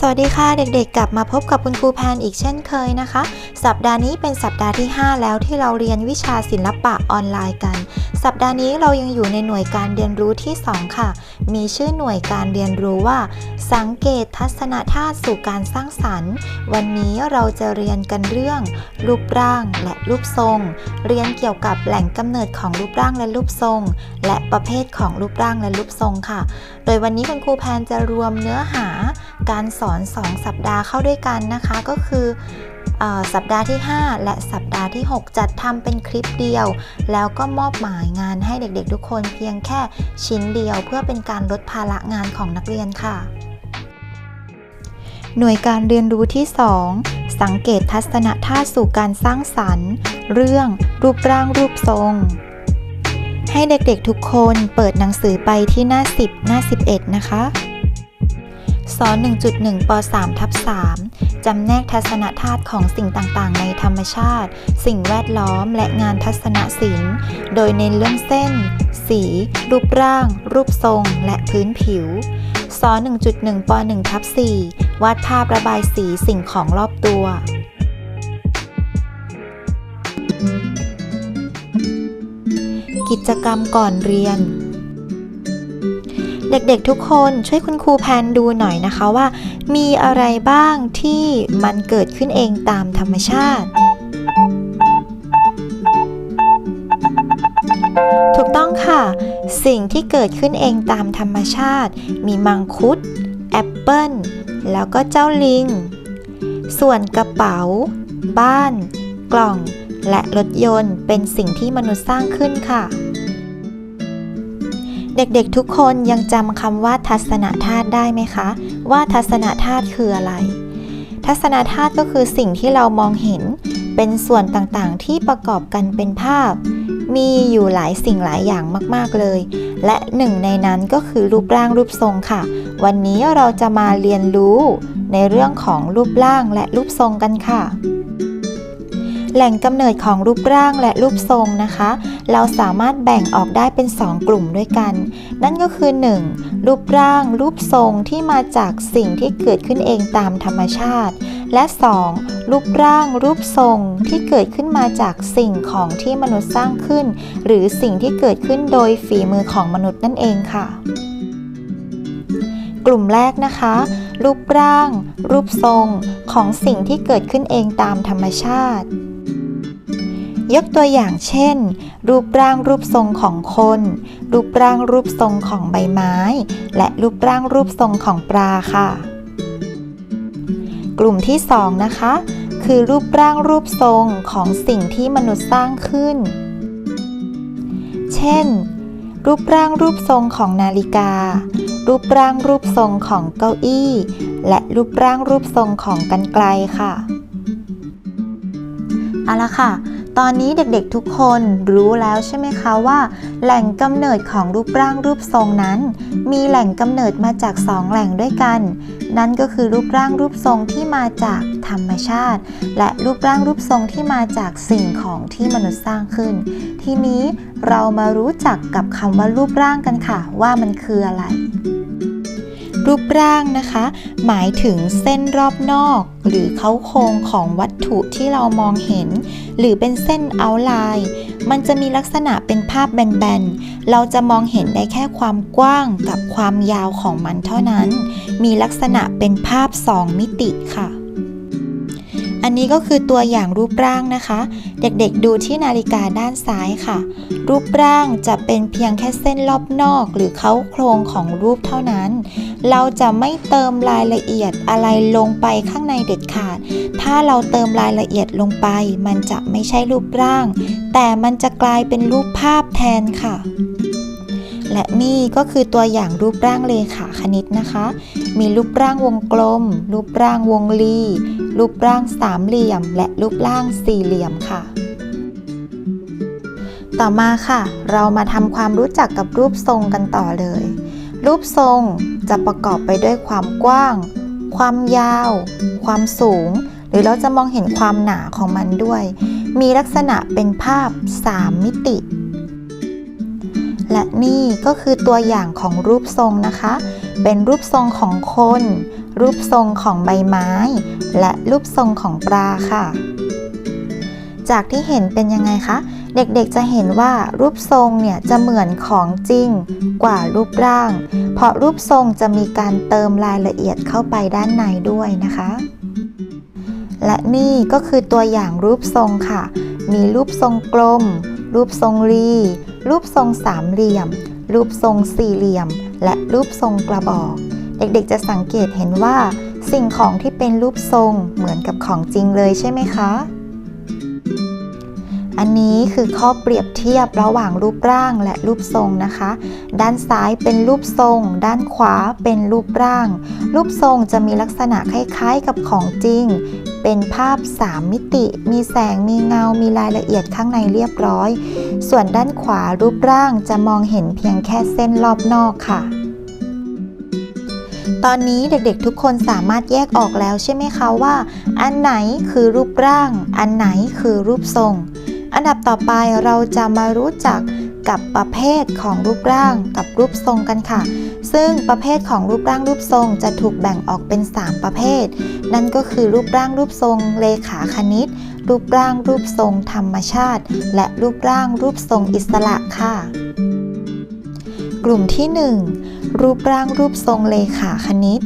สวัสดีค่ะเด็กๆ กลับมาพบกับคุณครูแพนอีกเช่นเคยนะคะ สัปดาห์นี้เป็นสัปดาห์ที่ 5 แล้วที่เราเรียนวิชาศิลปะออนไลน์กัน สัปดาห์นี้เรายังอยู่ในหน่วยการเรียนรู้ที่ 2 ค่ะ มีชื่อหน่วยการเรียนรู้ว่า สังเกตทัศนธาตุสู่การสร้างสรรค์ วันนี้เราจะเรียนกันเรื่อง รูปร่างและรูปทรง เรียนเกี่ยวกับแหล่งกำเนิดของรูปร่างและรูปทรง และประเภทของรูปร่างและรูปทรงค่ะ โดยวันนี้คุณครูแพนจะรวมเนื้อหา การสอน 2 สัปดาห์เข้าด้วยกันนะคะ ก็คือออสัปดาห์ที่ 5 และสัปดาห์ที่ 6 จัดทำเป็นคลิปเดียว แล้วก็มอบหมายงานให้เด็กๆ ทุกคนเพียงแค่ชิ้นเดียว เพื่อเป็นการลดภาระงานของนักเรียนค่ะ หน่วยการเรียนรู้ที่ 2 สังเกตทัศนธาตุสู่การสร้างสรรค์ เรื่องรูปร่างรูปทรง ให้เด็กๆทุกคนเปิดหนังสือไปที่หน้า 10 หน้า 11 นะคะ สอน1.1ป3ทับ3จำแนกทัศนธาตุของสิ่งต่างๆ ในธรรมชาติ สิ่งแวดล้อมและงานทัศนศิลป์ โดยเน้นเรื่องเส้น สี รูปร่าง รูปทรง และพื้นผิวสอน1.1ป1ทับ4วาดภาพระบายสีสิ่งของรอบตัวกิจกรรมก่อนเรียน เด็กๆทุกคนช่วยคุณครูแพนดูหน่อยนะคะว่า มีอะไรบ้างที่มันเกิดขึ้นเองตามธรรมชาติ ถูกต้องค่ะ สิ่งที่เกิดขึ้นเองตามธรรมชาติ มีมังคุด แอปเปิ้ล แล้วก็เจ้าลิง ส่วนกระเป๋า บ้าน กล่อง และรถยนต์เป็นสิ่งที่มนุษย์สร้างขึ้นค่ะ เด็กๆทุกคนยังจำคำว่าทัศนธาตุได้ไหมคะ ว่าทัศนธาตุคืออะไร ทัศนธาตุก็คือสิ่งที่เรามองเห็น เป็นส่วนต่างๆ ที่ประกอบกันเป็นภาพ มีอยู่หลายสิ่งหลายอย่างมากๆเลย และหนึ่งในนั้นก็คือรูปร่างรูปทรงค่ะ วันนี้เราจะมาเรียนรู้ในเรื่องของรูปร่างและรูปทรงกันค่ะ แหล่งกำเนิดของรูปร่างและรูปทรงนะคะ เราสามารถแบ่งออกได้เป็น 2 กลุ่มด้วยกัน นั่นก็คือ 1. รูปร่างรูปทรงที่มาจากสิ่งที่เกิดขึ้นเองตามธรรมชาติ และ 2. รูปร่างรูปทรงที่เกิดขึ้นมาจากสิ่งของที่มนุษย์สร้างขึ้น หรือสิ่งที่เกิดขึ้นโดยฝีมือของมนุษย์นั่นเองค่ะ กลุ่มแรกนะคะรูปร่าง รูปทรงของสิ่งที่เกิดขึ้นเองตามธรรมชาติ ยกตัวอย่างเช่น รูปร่างรูปทรงของคน รูปร่างรูปทรงของใบไม้ และรูปร่างรูปทรงของปลาค่ะ กลุ่มที่สองนะคะ คือรูปร่างรูปทรงของสิ่งที่มนุษย์สร้างขึ้น เช่น รูปร่างรูปทรงของนาฬิกา รูปร่างรูปทรงของเก้าอี้ และรูปร่างรูปทรงของกันไกลค่ะเอาละค่ะ ตอนนี้เด็กๆทุกคนรู้แล้วใช่ไหมคะว่า แหล่งกำเนิดของรูปร่างรูปทรงนั้น มีแหล่งกำเนิดมาจากสองแหล่งด้วยกัน นั่นก็คือรูปร่างรูปทรงที่มาจากธรรมชาติ และรูปร่างรูปทรงที่มาจากสิ่งของที่มนุษย์สร้างขึ้น ทีนี้เรามารู้จักกับคำว่ารูปร่างกันค่ะ ว่ามันคืออะไร รูปร่างนะคะ หมายถึงเส้นรอบนอก หรือเขาโครงของวัตถุที่เรามองเห็น หรือเป็นเส้นเอาไลน์มันจะมีลักษณะเป็นภาพแบนๆ เราจะมองเห็นได้แค่ความกว้างกับความยาวของมันเท่านั้น มีลักษณะเป็นภาพ 2 มิติค่ะ อันนี้ก็คือตัวอย่างรูปร่างนะคะ เด็กๆดูที่นาฬิกาด้านซ้ายค่ะ รูปร่างจะเป็นเพียงแค่เส้นรอบนอก หรือเขาโครงของรูปเท่านั้น เราจะไม่เติมรายละเอียดอะไรลงไปข้างในเด็ดขาด ถ้าเราเติมรายละเอียดลงไป มันจะไม่ใช่รูปร่าง แต่มันจะกลายเป็นรูปภาพแทนค่ะ และนี่ก็คือตัวอย่างรูปร่างเลขาคณิตนะคะ มีรูปร่างวงกลม รูปร่างวงรี รูปร่างสามเหลี่ยม และรูปร่างสี่เหลี่ยมค่ะ ต่อมาค่ะ เรามาทำความรู้จักกับรูปทรงกันต่อเลย รูปทรงจะประกอบไปด้วยความกว้าง ความยาว ความสูง หรือเราจะมองเห็นความหนาของมันด้วย มีลักษณะเป็นภาพ 3 มิติ และนี่ก็คือตัวอย่างของรูปทรงนะคะ เป็นรูปทรงของคน รูปทรงของใบไม้ และรูปทรงของปลาค่ะ จากที่เห็นเป็นยังไงคะ เด็กๆจะเห็นว่ารูปทรงเนี่ยจะเหมือนของจริงกว่ารูปร่าง เพราะรูปทรงจะมีการเติมรายละเอียดเข้าไปด้านในด้วยนะคะ และนี่ก็คือตัวอย่างรูปทรงค่ะ มีรูปทรงกลม รูปทรงรี รูปทรงสามเหลี่ยม รูปทรงสี่เหลี่ยม และรูปทรงกระบอก เด็กๆจะสังเกตเห็นว่า สิ่งของที่เป็นรูปทรงเหมือนกับของจริงเลยใช่ไหมคะ อันนี้คือข้อเปรียบเทียบระหว่างรูปร่างและรูปทรงนะคะ ด้านซ้ายเป็นรูปทรง ด้านขวาเป็นรูปร่าง รูปทรงจะมีลักษณะคล้ายๆกับของจริง เป็นภาพ 3 มิติ มีแสงมีเงา มีรายละเอียดข้างในเรียบร้อย ส่วนด้านขวารูปร่างจะมองเห็นเพียงแค่เส้นรอบนอกค่ะตอนนี้เด็กๆทุกคนสามารถแยกออกแล้วใช่ไหมคะว่า อันไหนคือรูปร่าง อันไหนคือรูปทรง อันดับต่อไปเราจะมารู้จักกับประเภทของรูปร่างกับรูปทรงกันค่ะ ซึ่งประเภทของรูปร่างรูปทรงจะถูกแบ่งออกเป็น 3 ประเภท นั่นก็คือรูปร่างรูปทรงเลขาคณิต รูปร่างรูปทรงธรรมชาติ และรูปร่างรูปทรงอิสระค่ะ กลุ่มที่ 1 รูปร่างรูปทรงเลขาคณิต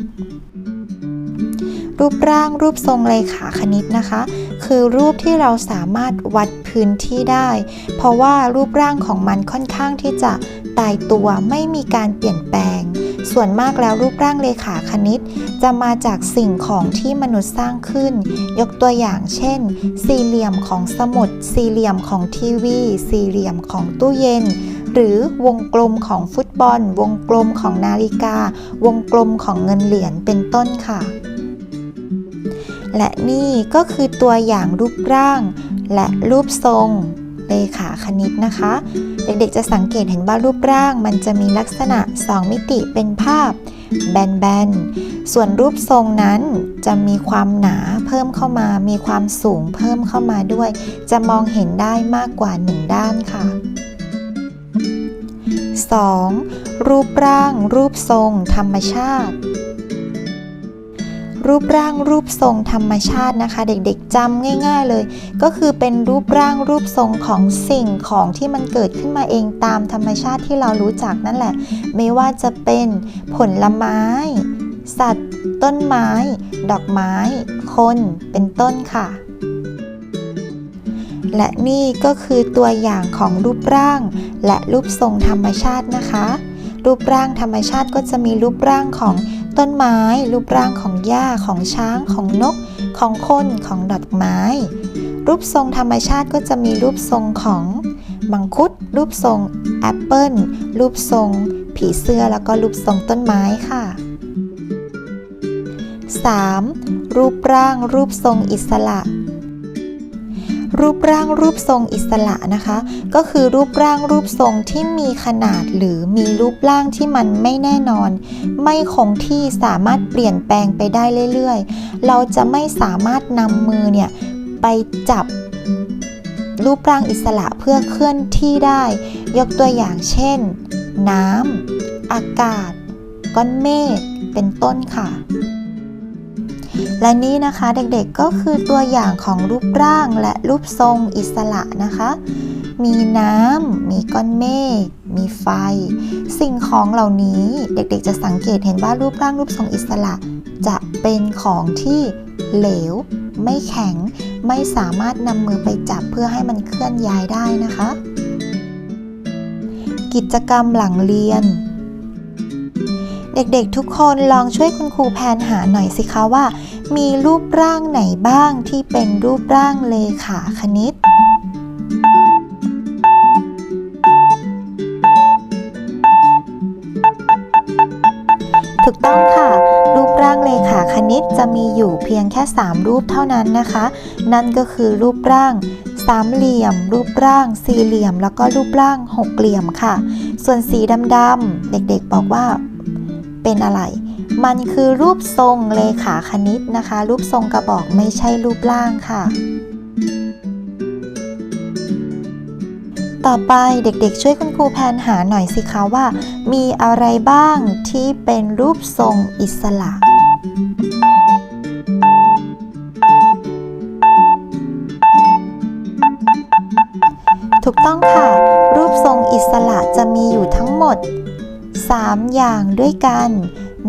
รูปร่างรูปทรงเลขาคณิตนะคะ คือรูปที่เราสามารถวัดพื้นที่ได้ เพราะว่ารูปร่างของมันค่อนข้างที่จะตายตัวไม่มีการเปลี่ยนแปลง ส่วนมากแล้วรูปร่างเลขาคณิต จะมาจากสิ่งของที่มนุษย์สร้างขึ้น ยกตัวอย่างเช่น สี่เหลี่ยมของสมุด สี่เหลี่ยมของทีวี สี่เหลี่ยมของตู้เย็น หรือวงกลมของฟุตบอล วงกลมของนาฬิกา วงกลมของเงินเหรียญเป็นต้นค่ะ และนี่ก็คือตัวอย่างรูปร่าง และรูปทรงเลขาคณิตนะคะ เด็กๆจะสังเกตเห็นว่ารูปร่างมันจะมีลักษณะ 2 มิติเป็นภาพแบนๆ ส่วนรูปทรงนั้นจะมีความหนาเพิ่มเข้ามา มีความสูงเพิ่มเข้ามาด้วย จะมองเห็นได้มากกว่า 1 ด้านค่ะ 2. รูปร่าง รูปทรง ธรรมชาติ รูปร่างรูปทรงธรรมชาตินะคะ เด็กๆจำง่าย ๆเลย ก็คือเป็นรูปร่างรูปทรงของสิ่งของที่มันเกิดขึ้นมาเองตามธรรมชาติที่เรารู้จักนั่นแหละ ไม่ว่าจะเป็นผลไม้ สัตว์ ต้นไม้ ดอกไม้ คนเป็นต้นค่ะ และนี่ก็คือตัวอย่างของรูปร่าง และรูปทรงธรรมชาตินะคะ รูปร่างธรรมชาติก็จะมีรูปร่างของต้นไม้ รูปร่างของหญ้าของช้างของนก ของคนของดอกไม้ รูปทรงธรรมชาติก็จะมีรูปทรงของมังคุด รูปทรงแอปเปิลรูปทรง ผีเสื้อแล้วก็รูปทรงต้นไม้ค่ะ 3. รูปร่างรูปทรงอิสระ รูปร่างรูปทรงอิสระนะคะ ก็คือรูปร่างรูปทรงที่มีขนาดหรือมีรูปร่างที่มันไม่แน่นอน ไม่คงที่สามารถเปลี่ยนแปลงไปได้เรื่อยๆ เราจะไม่สามารถนำมือเนี่ยไปจับรูปร่างอิสระเพื่อเคลื่อนที่ได้ ยกตัวอย่างเช่น น้ำอากาศ ก้อนเมฆเป็นต้นค่ะ และนี่นะคะเด็กๆก็คือตัวอย่างของรูปร่างและรูปทรงอิสระนะคะ มีน้ำ มีก้อนเมฆ มีไฟ สิ่งของเหล่านี้เด็กๆ จะสังเกตเห็นว่ารูปร่างรูปทรงอิสระ จะเป็นของที่เหลว ไม่แข็ง ไม่สามารถนำมือไปจับเพื่อให้มันเคลื่อนย้ายได้นะคะ กิจกรรมหลังเรียน เด็กๆทุกคนลองช่วยคุณครูแพนหาหน่อยสิคะว่า มีรูปร่างไหนบ้างที่เป็นรูปร่างเลขาคณิตถูกต้องค่ะ รูปร่างเลขาคณิตจะมีอยู่เพียงแค่ 3 รูปเท่านั้นนะคะ นั่นก็คือรูปร่างสามเหลี่ยม รูปร่าง สี่เหลี่ยม แล้วก็รูปร่างหกเหลี่ยมค่ะ ส่วนสีดำๆเด็กๆบอกว่า เป็นอะไร มันคือรูปทรงเลขาคณิตนะคะ รูปทรงกระบอกไม่ใช่รูปร่างค่ะ ต่อไปเด็กๆ ช่วยคุณครูแพนหาหน่อยสิคะว่า มีอะไรบ้างที่เป็นรูปทรงอิสระถูกต้องค่ะ รูปทรงอิสระจะมีอยู่ทั้งหมด 3 อย่างด้วยกัน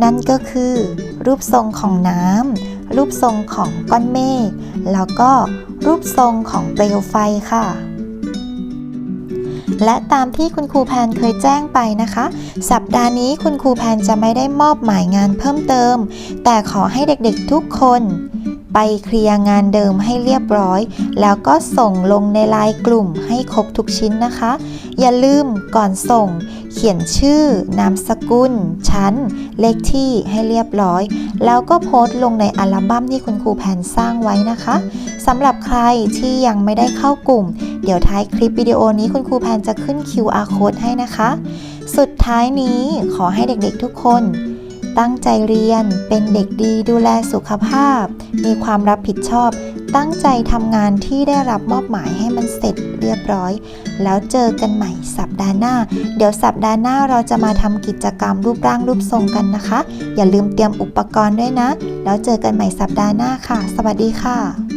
นั่นก็คือ รูปทรงของน้ำรูปทรงของก้อนเมฆแล้วก็รูปทรงของเปลวไฟค่ะและตามที่คุณครูแพนเคยแจ้งไปนะคะ สัปดาห์นี้คุณครูแพนจะไม่ได้มอบหมายงานเพิ่มเติม แต่ขอให้เด็กๆทุกคน ไปเคลียร์งานเดิมให้เรียบร้อย แล้วก็ส่งลงในไลน์กลุ่มให้ครบทุกชิ้นนะคะ อย่าลืมก่อนส่ง เขียนชื่อนามสกุล ชั้น เลขที่ให้เรียบร้อย แล้วก็โพสต์ลงในอัลบั้มที่คุณครูแพนสร้างไว้นะคะสำหรับใครที่ยังไม่ได้เข้ากลุ่ม เดี๋ยวท้ายคลิปวิดีโอนี้คุณครูแพนจะขึ้น QR code ให้นะคะ สุดท้ายนี้ขอให้เด็กๆทุกคน ตั้งใจเรียน เป็นเด็กดีดูแลสุขภาพ มีความรับผิดชอบ ตั้งใจทำงานที่ได้รับมอบหมายให้มันเสร็จเรียบร้อย แล้วเจอกันใหม่สัปดาห์หน้า เดี๋ยวสัปดาห์หน้าเราจะมาทำกิจกรรมรูปร่างรูปทรงกันนะคะ อย่าลืมเตรียมอุปกรณ์ด้วยนะ แล้วเจอกันใหม่สัปดาห์หน้าค่ะ สวัสดีค่ะ